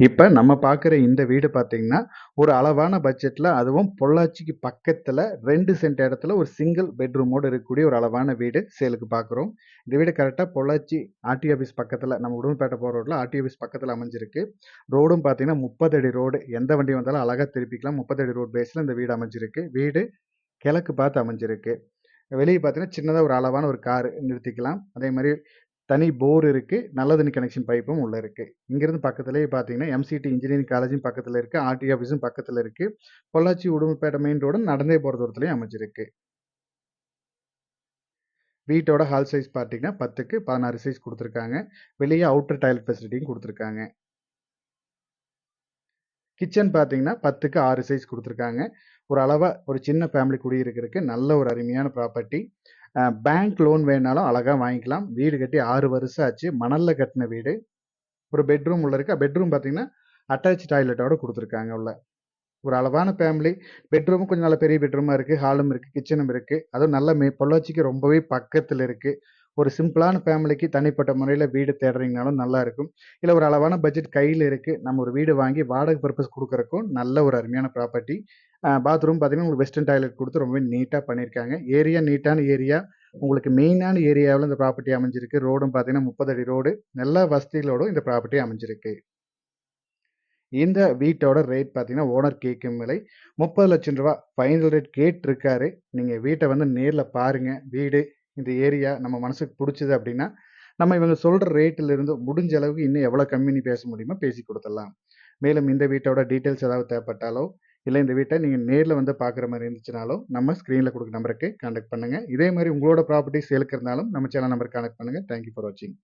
இப்போ நம்ம பார்க்குற இந்த வீடு பார்த்தீங்கன்னா, ஒரு அளவான பட்ஜெட்டில் அதுவும் பொள்ளாச்சிக்கு பக்கத்தில் ரெண்டு சென்ட் இடத்துல ஒரு சிங்கிள் பெட்ரூமோடு இருக்கக்கூடிய ஒரு அளவான வீடு சேலுக்கு பார்க்குறோம். இந்த வீடு கரெக்டாக பொள்ளாச்சி ஆர்டி ஆஃபீஸ் பக்கத்தில் நம்ம உடுமல்பேட்டை போகிற ரோட்டில் ஆர்டி ஆஃபீஸ் பக்கத்தில் அமைஞ்சிருக்கு. ரோடும் பார்த்தீங்கன்னா 30 அடி ரோடு. எந்த வண்டி வந்தாலும் அழகாக திருப்பிக்கலாம். 30 அடி பேஸில் இந்த வீடு அமைஞ்சிருக்கு. வீடு கிழக்கு பார்த்து அமைஞ்சிருக்கு. வெளியே பார்த்தீங்கன்னா, சின்னதாக ஒரு அளவான ஒரு கார் நிறுத்திக்கலாம். அதே மாதிரி தனி போர் இருக்குது நல்ல தண்ணி கனெக்ஷன் பைப்பும் உள்ளே இருக்குது இங்கேருந்து பக்கத்துலேயே பார்த்தீங்கன்னா, எம்சிடி இன்ஜினியரிங் காலேஜும் பக்கத்தில் இருக்குது ஆர்டி ஆஃபீஸும் பக்கத்தில் இருக்குது பொள்ளாச்சி உடுமல்பேட்டை மெயின் ரோடு நடந்தே போகிற தூரத்துலேயும் அமைஞ்சிருக்கு. வீட்டோட ஹால் சைஸ் பார்த்தீங்கன்னா, 10க்கு 16 சைஸ் கொடுத்துருக்காங்க. வெளியே அவுட்டர் டாய்லெட் ஃபெசிலிட்டியும் கொடுத்துருக்காங்க. கிச்சன் பார்த்தீங்கன்னா, 10க்கு 6 சைஸ் கொடுத்துருக்காங்க. ஒரு அளவாக ஒரு சின்ன ஃபேமிலி குடியிருக்கிறதுக்கு நல்ல ஒரு அருமையான ப்ராப்பர்ட்டி. பேங்க் லோன் வேணாலும் அழகாக வாங்கிக்கலாம். வீடு கட்டி ஆறு வருஷம் ஆச்சு. மணலில் கட்டின வீடு. ஒரு பெட்ரூம் உள்ள இருக்கு. பெட்ரூம் பார்த்தீங்கன்னா, அட்டாச் டாய்லெட்டோட கொடுத்துருக்காங்க உள்ள. ஒரு அளவான ஃபேமிலி. பெட்ரூமும் கொஞ்சம் நல்ல பெரிய பெட்ரூமாக இருக்குது ஹாலும் இருக்குது கிச்சனும் இருக்குது அதுவும் நல்ல மெ பொள்ளாச்சிக்கு ரொம்பவே பக்கத்தில் இருக்குது ஒரு சிம்பிளான ஃபேமிலிக்கு தனிப்பட்ட முறையில் வீடு தேடுறீங்கனாலும் நல்லா இருக்கும். இல்லை ஒரு அளவான பட்ஜெட் கையில் இருக்குது நம்ம ஒரு வீடு வாங்கி வாடகை பர்ப்பஸ் கொடுக்குறக்கும் நல்ல ஒரு அருமையான ப்ராப்பர்ட்டி. பாத்ரூம் பார்த்தீங்கன்னா, உங்களுக்கு வெஸ்டர்ன் டாய்லெட் கொடுத்து ரொம்பவே நீட்டாக பண்ணியிருக்காங்க. ஏரியா நீட்டான ஏரியா. உங்களுக்கு மெயினான ஏரியாவில் இந்த ப்ராப்பர்ட்டி அமைஞ்சிருக்கு. ரோடும் பார்த்தீங்கன்னா, 30 அடி ரோடு. நல்ல வசதிகளோடும் இந்த ப்ராப்பர்ட்டி அமைஞ்சிருக்கு. இந்த வீட்டோட ரேட் பார்த்தீங்கன்னா, ஓனர் கேட்கும் விலை முப்பது லட்சம் ரூபா ஃபைனல் ரேட் கேட்டிருக்காரு. நீங்கள் வீட்டை வந்து நேரில் பாருங்கள் வீடு, இந்த ஏரியா நம்ம மனசுக்கு பிடிச்சது அப்படின்னா நம்ம இவங்க சொல்கிற ரேட்டிலிருந்து இருந்து முடிஞ்ச அளவுக்கு இன்னும் எவ்வளோ கம்மி பேச முடியுமோ பேசி கொடுத்துடலாம் மேலும் இந்த வீட்டோட டீட்டெயில்ஸ் ஏதாவது தேவைப்பட்டாலோ, இல்லை இந்த வீட்டை நீங்கள் நேரில் வந்து பார்க்குற மாதிரி இருந்துச்சுனாலோ, நம்ம ஸ்க்ரீனில் கொடுக்குற நம்பருக்கு கான்டாக்ட் பண்ணுங்க. இதே மாதிரி உங்களோட ப்ராப்பர்ட்டி சேலுக்கு இருந்தாலும் நம்ம சேனல் நம்பருக்கு கான்டாக்ட் பண்ணுங்க. தேங்க் யூ ஃபார் வாட்சிங்.